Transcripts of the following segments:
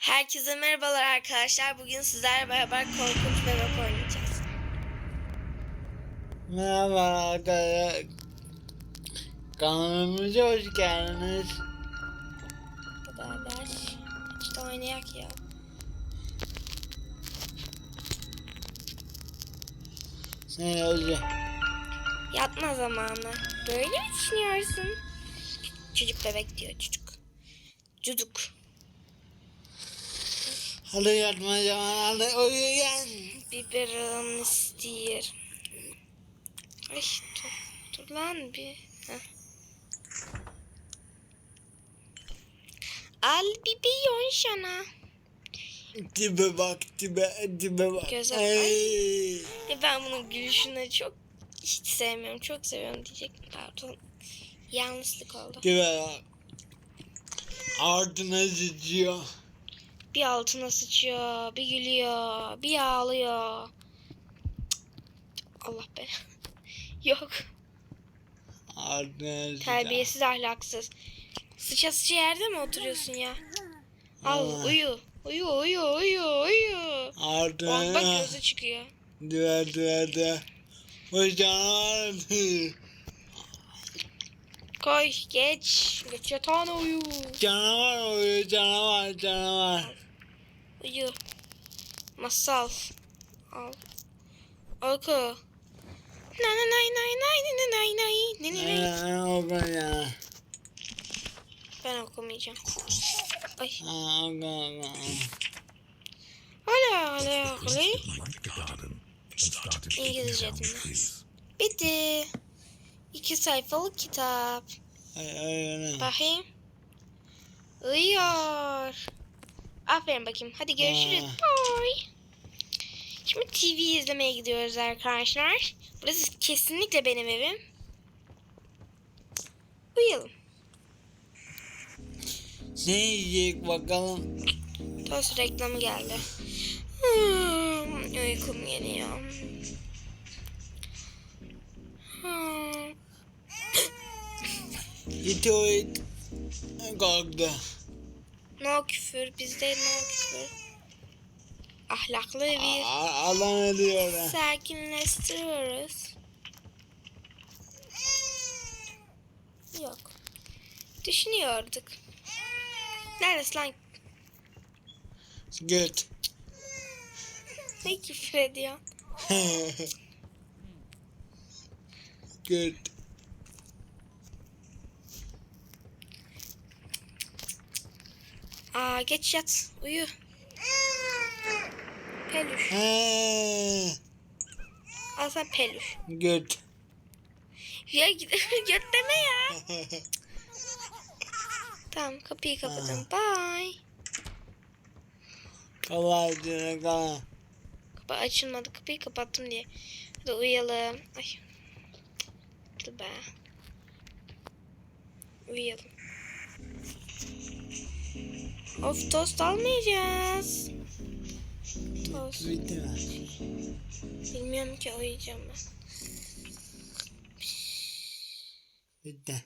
Herkese merhabalar arkadaşlar. Bugün sizlerle beraber korkunç bebek oynayacağız. Merhaba arkadaşlar. Kanalımıza hoş geldiniz. Beraber işte oynayak ya. Sen hoca. Yatma zamanı. Böyle mi düşünüyorsun? Çocuk bebek diyor çocuk. Çocuk. Hadi yatma zaman hadi uyuyan. Biberon istiyor. Ay dur, dur lan bir. Heh. Al biberon sana. Tipe bak tipe tipe bak. Göze- Ay. Ya ben bunun gülüşünü çok hiç sevmiyorum. Çok seviyorum diyecektim. Pardon. Yanlışlık oldu. Tipe bak. Ardına sıçıyor. Bir altına sıçıyor, bir gülüyor, bir ağlıyor. Cık, Allah be. Yok. Sıçıyor. Terbiyesiz ahlaksız. Sıça sıça yerde mi oturuyorsun ya? Al Aa. uyu. Uyu uyu uyu uyu. Bak bak Ardına. gözü çıkıyor. Tipe tipe. Bu canavar. Koy geç. Geç yatağına uyu. Canavar uyuyor canavar canavar. Uyu. Masal. Al. Oku. Nay nay nay nay nay nay nay nay nay nay. Ay, oku ya. Ben okumayacağım. Ay. Oku oku. Hala hala hala. İngilizce dinle. Bitti. İki sayfalık kitap. Ay, ay, ay. Bakayım. Uyuyor. Aferin bakayım. Hadi görüşürüz. Bye. Şimdi TV izlemeye gidiyoruz arkadaşlar. Burası kesinlikle benim evim. Uyuyalım. Ne yiyecek bakalım? Tost reklamı geldi. Hmm, uykum geliyor. Hmm. İti o it. Kalktı. No küfür. Bizde no küfür. Ahlaklı bir A- Alan ediyor. ha. sakinleştiriyoruz. Yok. Düşünüyorduk. Neresi lan? Göt. Ne küfür ediyor? Göt. Aa geç yat. Uyu. Peluş. Al sen peluş. Göt. Ya göt deme ya. Tamam kapıyı kapatalım. Bye. Kalaycına kala. Kapı açılmadı. Kapıyı kapattım diye. Hadi uyuyalım. Ay. Dur be. Uyuyalım. Of tost almayacağız. Tost. Bitti mi? Bilmiyorum ki uyuyacağım ben. Bitti.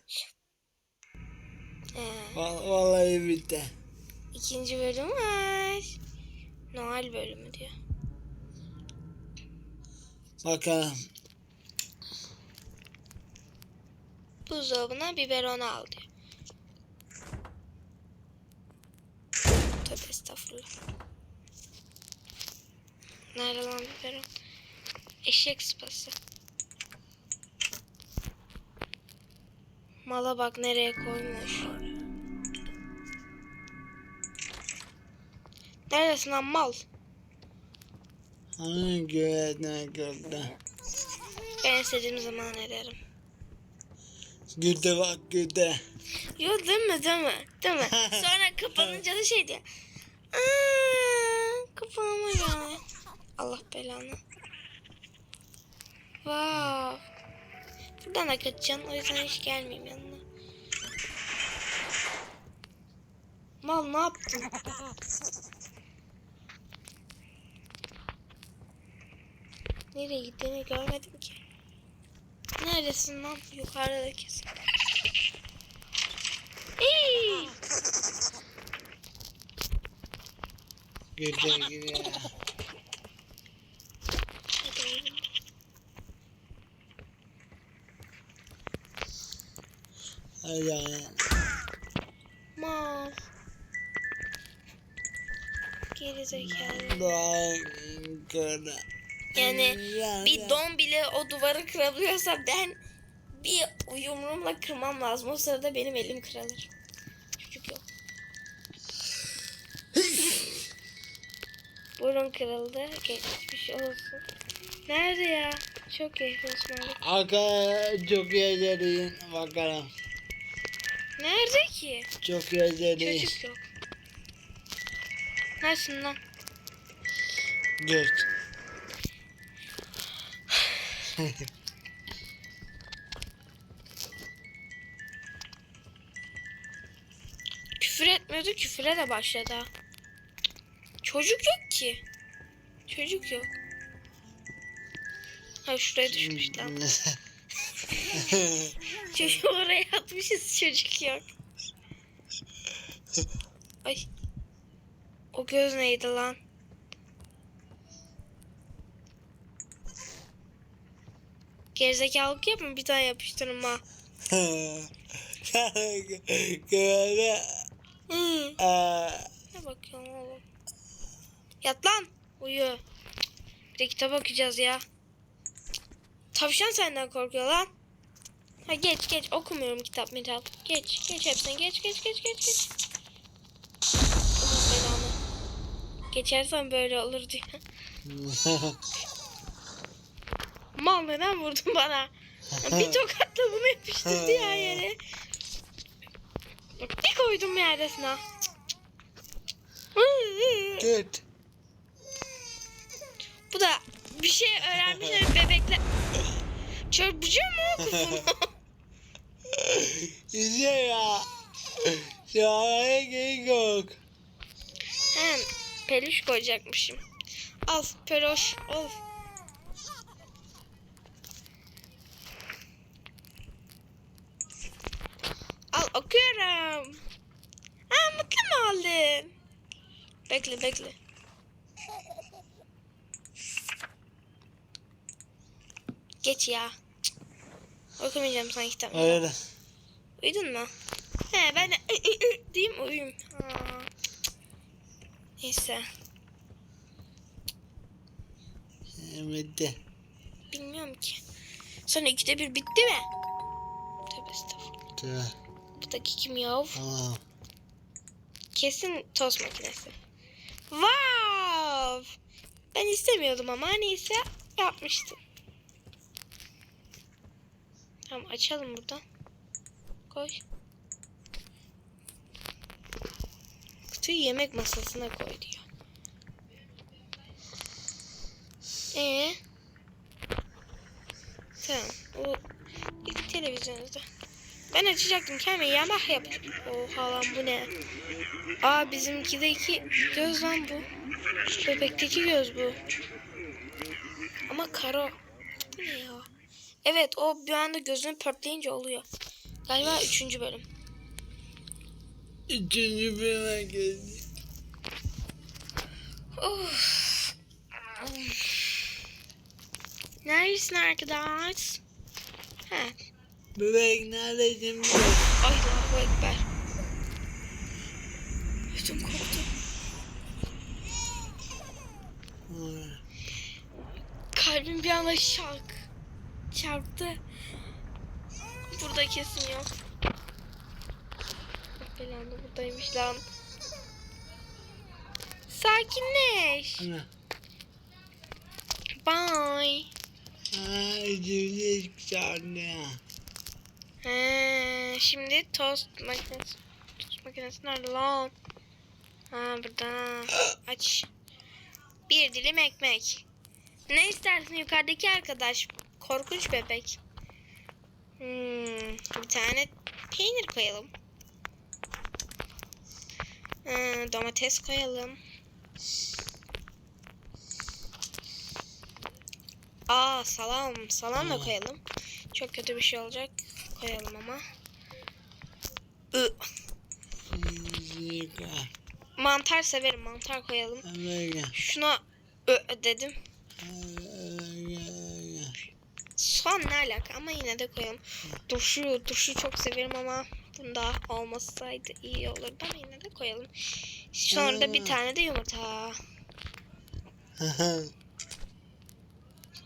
Ee, Va- Vallahi bitti. ikinci bölüm var. Noel bölümü diyor. Bakalım. Buzdolabına biberonu al diyor. Tövbe estağfurullah. Nerede lan biberon? Eşek sıpası. Mala bak nereye koymuş. Neredesin lan mal? Hani göğetine gördü. Ben istediğim zaman ederim. Güte bak güte. Yok deme deme deme. Sonra kapanınca da şey diyor. Aa, gel. Allah belanı. Vav. Buradan da kaçacaksın. O yüzden hiç gelmeyeyim yanına. Mal ne yaptın? Nereye gittiğini görmedim ki. Neredesin lan? Yukarıda kesin. Ey! Güle güle. Hadi Mal. Geri zekalı. Bankada. Yani bir don bile o duvarı kırabiliyorsa ben bir yumruğumla kırmam lazım. O sırada benim elim kırılır. Burun kırıldı. Geçmiş olsun. Nerede ya? Çok geçmiş olsun. Aka çok özledim bakalım. Nerede ki? Çok özledim. Çocuk yok. Neresin lan? Dört. Küfür etmiyordu küfüre de başladı. Çocuk yok ki. Çocuk yok. Ha şuraya düşmüş lan. Çocuğu oraya atmışız çocuk yok. Ay. O göz neydi lan? Gerizekalılık yapma bir daha. Hı. Aa, Ne bakıyorsun oğlum? Yat lan. Uyu. Bir de kitap okuyacağız ya. Tavşan senden korkuyor lan. Ha geç geç okumuyorum kitap mitap. Geç geç hepsini geç geç geç geç geç. Belanı. Geçersen böyle olur diye. Mal neden vurdun bana? Bir tokatla bunu yapıştırdı ya yere. Bir koydum yerdesine. Dört. Bu da bir şey öğrenmişler bebekler. Çarpıcı mı kızım? Güzel ya. Şu an gerek yok. Hem peluş koyacakmışım. Al peluş al. Al okuyorum. Ha mutlu mu oldun? Bekle bekle. Geç ya. Cık. Okumayacağım sana kitabı. Öyle. Uyudun mu? He ben de ı, ı, ı diyeyim uyuyayım. Aa. Neyse. Bitti. Bilmiyorum ki. Sonra ikide bir bitti mi? Tövbe estağfurullah. Tamam. Buradaki kim yav? Tamam. Kesin tost makinesi. Wow! Ben istemiyordum ama neyse yapmıştım. Tamam açalım buradan. Koy. Kutuyu yemek masasına koy diyor. Ee? Tamam. O ilk televizyonda. Ben açacaktım kendime yemek yapacağım. Oha lan bu ne? Aa bizimkideki göz lan bu. Bebekteki göz bu. Ama karo. Bu ne ya? Evet o bir anda gözünü pörtleyince oluyor. Galiba üçüncü bölüm. Üçüncü bölüme geldi. Of. Neredesin arkadaş? Ha. Bebek neredesin? bebek? Allahu Ekber. Ödüm koptu. Kalbim bir anda şak. Çarptı. Burada kesin yok. Belanı buradaymış lan. Sakinleş. Ana. Bye. Aa, üçüncü hiçbir anne. He, şimdi tost makinesi. Tost makinesi nerede lan? Ha burada. Aç. Bir dilim ekmek. Ne istersin yukarıdaki arkadaş? Korkunç bebek. Hmm, bir tane peynir koyalım. Hmm, domates koyalım. Aa salam. Salam da Aa. koyalım. Çok kötü bir şey olacak. Koyalım ama. Yıka. mantar severim. Mantar koyalım. Şuna ö dedim. Soğan ne alaka ama yine de koyalım. Turşu, turşu çok severim ama bunda olmasaydı iyi olurdu ama yine de koyalım. Sonra da bir tane de yumurta.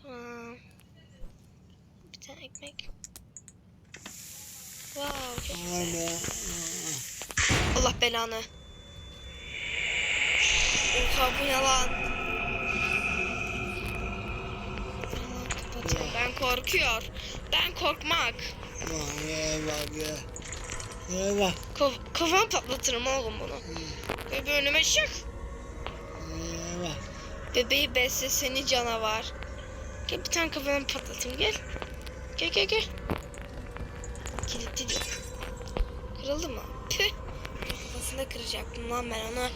Tamam. Bir tane ekmek. Wow, çok Böyle. Allah belanı. Oha bu? Yalan Ben korkuyor. Ben korkmak. Ya. Böyle bak. Kaf- kafamı patlatırım oğlum bunu. Bebe önüme çık. Bak. Bebeği besle seni canavar. Gel bir tane kafanı patlatayım gel. Gel gel gel. Kilitli değil. Kırıldı mı? Püh. Kafasında kıracaktım lan ben onu.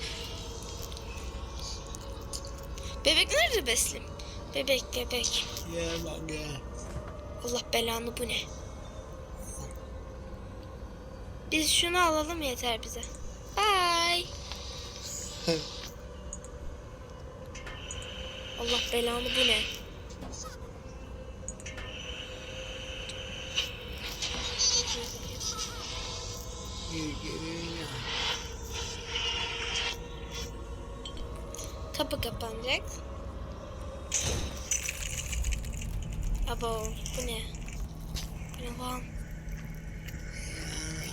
Bebek nerede besleyeyim? Bebek bebek. Böyle bak ya. Allah belanı bu ne? Biz şunu alalım yeter bize. Bye. Allah belanı bu ne? Kapı kapanacak. Abo bu ne? Bu ne lan?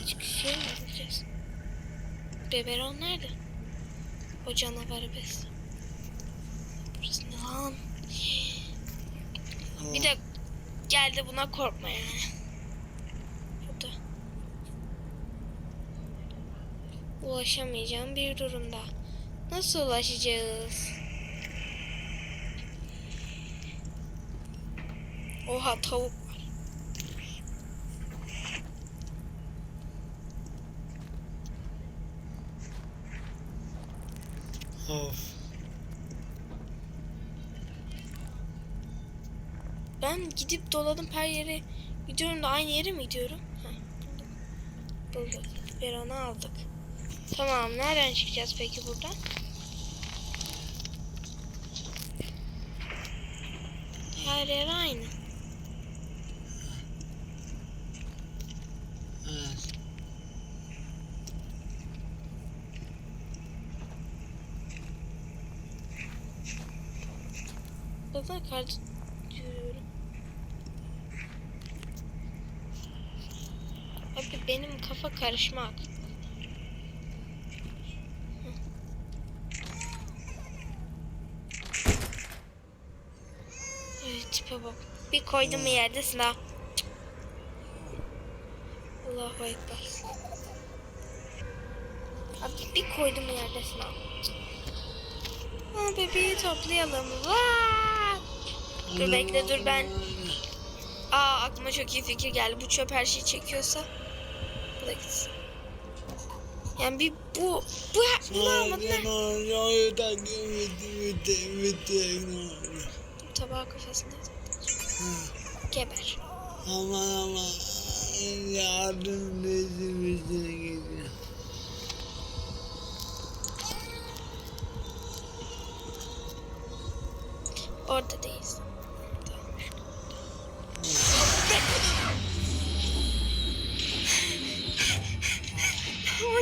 Hiçbir şey mi yapacağız? Beberon nerede? O canavarı besle. Burası ne lan? Bir de geldi buna korkma yani. Burada. Ulaşamayacağım bir durumda. Nasıl ulaşacağız? Oha tavuk var. Of. Ben gidip doladım her yere gidiyorum da aynı yere mi gidiyorum? Heh, buldum. Bulduk. Biberon'u aldık. Tamam nereden çıkacağız peki buradan? Her yer aynı. Evet. Zaten kart yürüyorum. Abi benim kafa karışmak. Tipe bak. Bir koydum bir yerdesin ha. Allahu Ekber. Abi bir koydum bir yerdesin ha. Bebeği toplayalım. Vaa! Dur bekle dur ben. Aa aklıma çok iyi fikir geldi. Bu çöp her şeyi çekiyorsa bu da gitsin. Yani bir bu bu bunu almadı ne? Tabağı kafasında. Geber. Aman aman yardım bezimizden geliyor. Orada değiliz.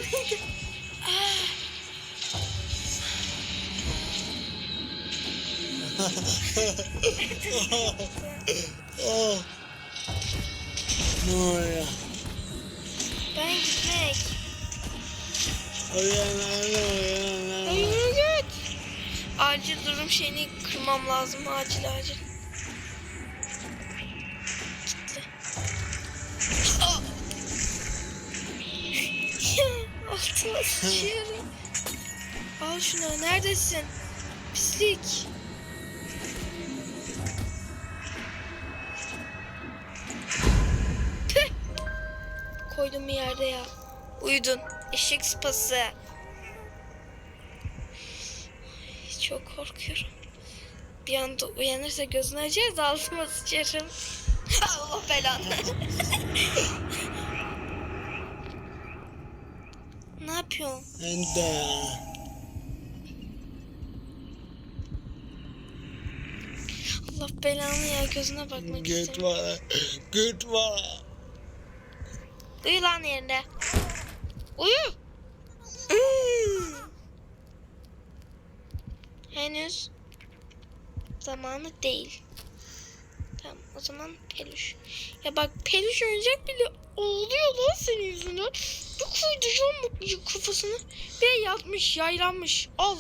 Neydi? Oh. Ben gitmek. Acil durum şeyini kırmam lazım. Acil acil. Sıçıyorum. Al şunu. Neredesin? Pislik. Tüh! Koydum bir yerde ya. Uyudun. Eşek sıpası. Çok korkuyorum. Bir anda uyanırsa gözünü açarsa altıma sıçarım. Allah belanı. Ne yapıyorsun? Ende. Allah belanı ya gözüne bakmak Göt istiyorum. var. Göt var. Uyu lan yerinde. Uyu. Hmm. Henüz zamanı değil. O zaman peluş. Ya bak peluş oyuncak bile ağlıyor lan senin yüzünden. Bu kafasını. Bir yatmış yaylanmış. Al.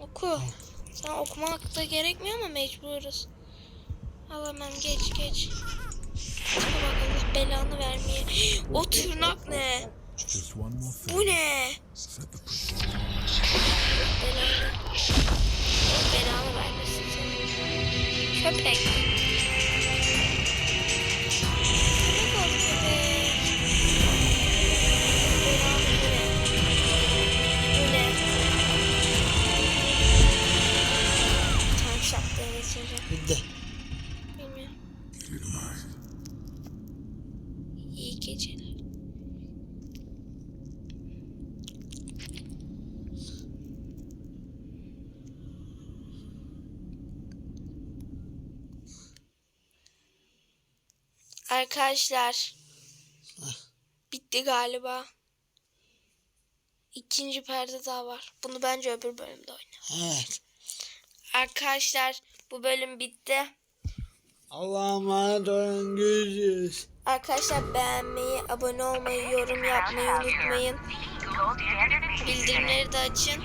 Oku. Sen okumak da gerekmiyor ama mecburuz. Al hemen geç geç. Bak Allah belanı vermeye. O tırnak ne? Bu ne? Belanı. Belanı. Köpek. Arkadaşlar. Bitti galiba. İkinci perde daha var. Bunu bence öbür bölümde oynayalım. Evet. Arkadaşlar bu bölüm bitti. Allah'a emanet olun. Görüşürüz. Arkadaşlar beğenmeyi, abone olmayı, yorum yapmayı unutmayın. Bildirimleri de açın.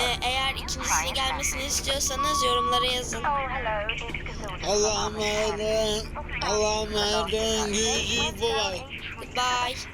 Ee, eğer ikincisini gelmesini istiyorsanız yorumlara yazın. Allah'a emanet. Allah'a emanet. Bye bye. Goodbye.